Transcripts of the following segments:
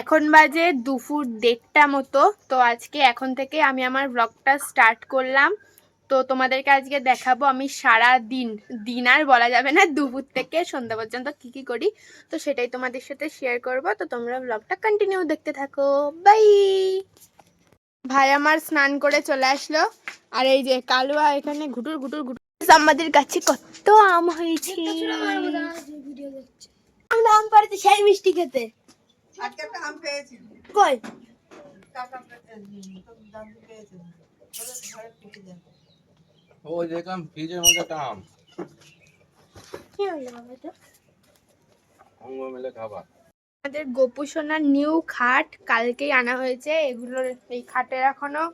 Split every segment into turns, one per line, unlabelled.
এখন বাজে দুপুর দেড়টা মতো। তো আজকে এখন থেকে আমি আমার ব্লগটা স্টার্ট করলাম। তো তোমাদেরকে আজকে দেখাবো আমি সারা দিন দিন আর বলা যাবে না দুপুর থেকে সন্ধ্যা পর্যন্ত কি কি করি। তো সেটাই তোমাদের সাথে শেয়ার করব। তো তোমরা ব্লগটা কন্টিনিউ দেখতে থাকো। বাই ভাই আমার স্নান করে চলে আসলো। আর এই যে কালুয়া এখানে ঘুটুর ঘুটুর ঘুটুর। আমাদের কাছে কত আম হয়েছে।
আমরা আম পাড়াতে সেই মিষ্টি খেতে।
আজকে একটা আম পেয়েছি
কই?
কাকা পেয়েছি তো দাদু পেয়েছি ওদের ঘরে পিকে দেন
ও দেখলাম ফ্রিজের মধ্যে একটা আম।
কি হলো বাবা এটা?
অঙ্গ মেলে খাবার।
আমাদের গোপু সোনার নিউ খাট কালকেই আনা হয়েছে। এগুলোর এই খাটের এখনও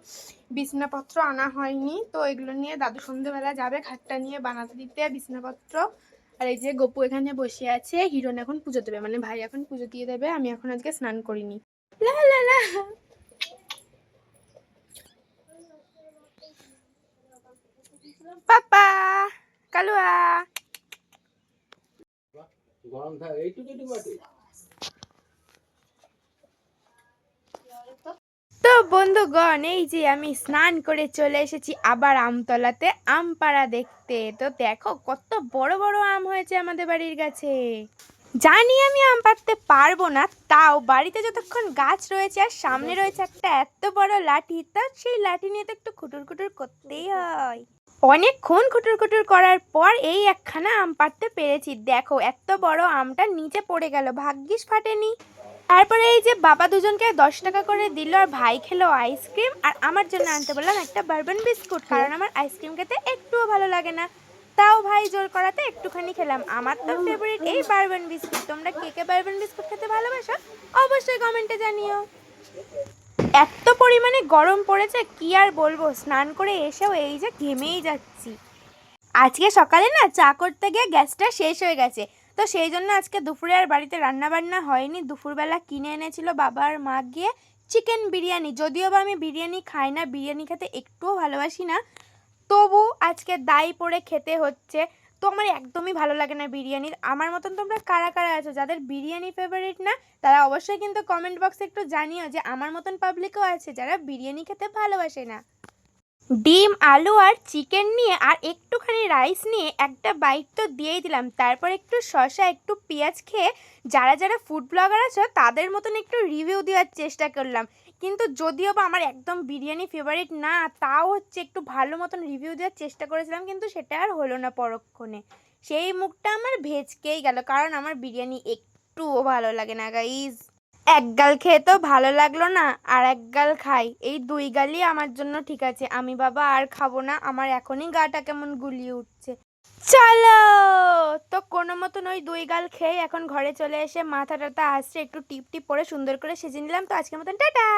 বিছনাপত্র আনা হয়নি। তো এগুলো নিয়ে দাদু সন্ধ্যেবেলা যাবে খাটটা নিয়ে বানাতে দিতে বিছনাপত্র। আর এই যে গোপু এখানে বসে আছে, হিরণ এখন পুজো দেবে মানে ভাই এখন পুজো দিয়ে দেবে, আমি এখন আজকে স্নান করিনি। লা লা লা। পাপা, কালুয়া।
গরম এইটুকু একটু বাটি
তো বন্ধুগণ, এই যে আমি স্নান করে চলে এসেছি আবার আমতলাতে আম পাড়া দেখতে। তো দেখো কত বড় বড় আম হয়েছে আমাদের বাড়ির কাছে। জানি আমি আম পাড়তে পারব না, তাও বাড়িতে যতক্ষণ গাছ রয়েছে আর সামনে রয়েছে একটা এত বড় লাঠি, তা সেই লাঠি নিয়ে তো একটু খুটুর খুটুর করতেই হয়। অনেকক্ষণ খুটুর খুটুর করার পর এই একখানা আম পাড়তে পেরেছি। দেখো, এত বড় আমটা নিচে পড়ে গেল, ভাগ্যিস ফাটেনি। তারপরে এই যে বাবা দুজনকে দশ টাকা করে দিল আর ভাই খেলো আইসক্রিম আর আমার জন্য আনতে বললাম একটা বারবান বিস্কুট কারণ আমার আইসক্রিম খেতে একটুও ভালো লাগে না। তাও ভাই জোর করাতে একটুখানি খেলাম। আমার তো ফেভারিট এই বারবান বিস্কুট তোমরা কে কে বারবান বিস্কুট খেতে ভালোবাসো অবশ্যই কমেন্টে জানিও। এত পরিমাণে গরম পড়েছে কি আর বলব? স্নান করে এসেও এই যে ঘেমেই যাচ্ছি। আজকে সকালে না চা করতে গিয়ে গ্যাসটা শেষ হয়ে গেছে। তো সেই জন্য আজকে দুপুরে আর বাড়িতে রান্না বান্না হয়নি। দুপুরবেলা কিনে এনেছিল বাবা আর মা গিয়ে চিকেন বিরিয়ানি। যদিও বা আমি বিরিয়ানি খাই না, বিরিয়ানি খেতে একটুও ভালোবাসি না, তবু আজকে দায়ী পড়ে খেতে হচ্ছে। তো আমার একদমই ভালো লাগে না বিরিয়ানি। আমার মতন তোমরা কারা কারা আছো? যাদের বিরিয়ানি ফেভারিট না, তারা অবশ্যই কিন্তু কমেন্ট বক্সে একটু জানিও যে আমার মতন পাবলিকও আছে যারা বিরিয়ানি খেতে ভালোবাসে না। ডিম, আলু আর চিকেন নিয়ে আর একটুখানি রাইস নিয়ে একটা বাইট তো দিয়েই দিলাম। তারপর একটু শশা একটু পেঁয়াজ খেয়ে যারা যারা ফুড ব্লগার আছে, তাদের মতন একটু রিভিউ দেওয়ার চেষ্টা করলাম। কিন্তু যদিও বা আমার একদম বিরিয়ানি ফেভারিট না, তাও হচ্ছে একটু ভালো মতন রিভিউ দেওয়ার চেষ্টা করেছিলাম, কিন্তু সেটা আর হলো না পরক্ষণে। সেই মুখটা আমার ভেজকেই গেল, কারণ আমার বিরিয়ানি একটুও ভালো লাগে না গাইজ এক গাল খেয়ে তো ভালো লাগল না, আর এক গাল খাই। এই দুই গালই আমার জন্য ঠিক আছে। আমি বাবা আর খাব না, আমার এখনই গাটা কেমন গুলিয়ে উঠছে। চলো! তো কোনো মতন ওই দুই গাল খেয়ে এখন ঘরে চলে এসে মাথা টাথা আসছে, একটু টিপ টিপ পরে সুন্দর করে সেজে নিলাম। তো আজকের মতন, টাটা!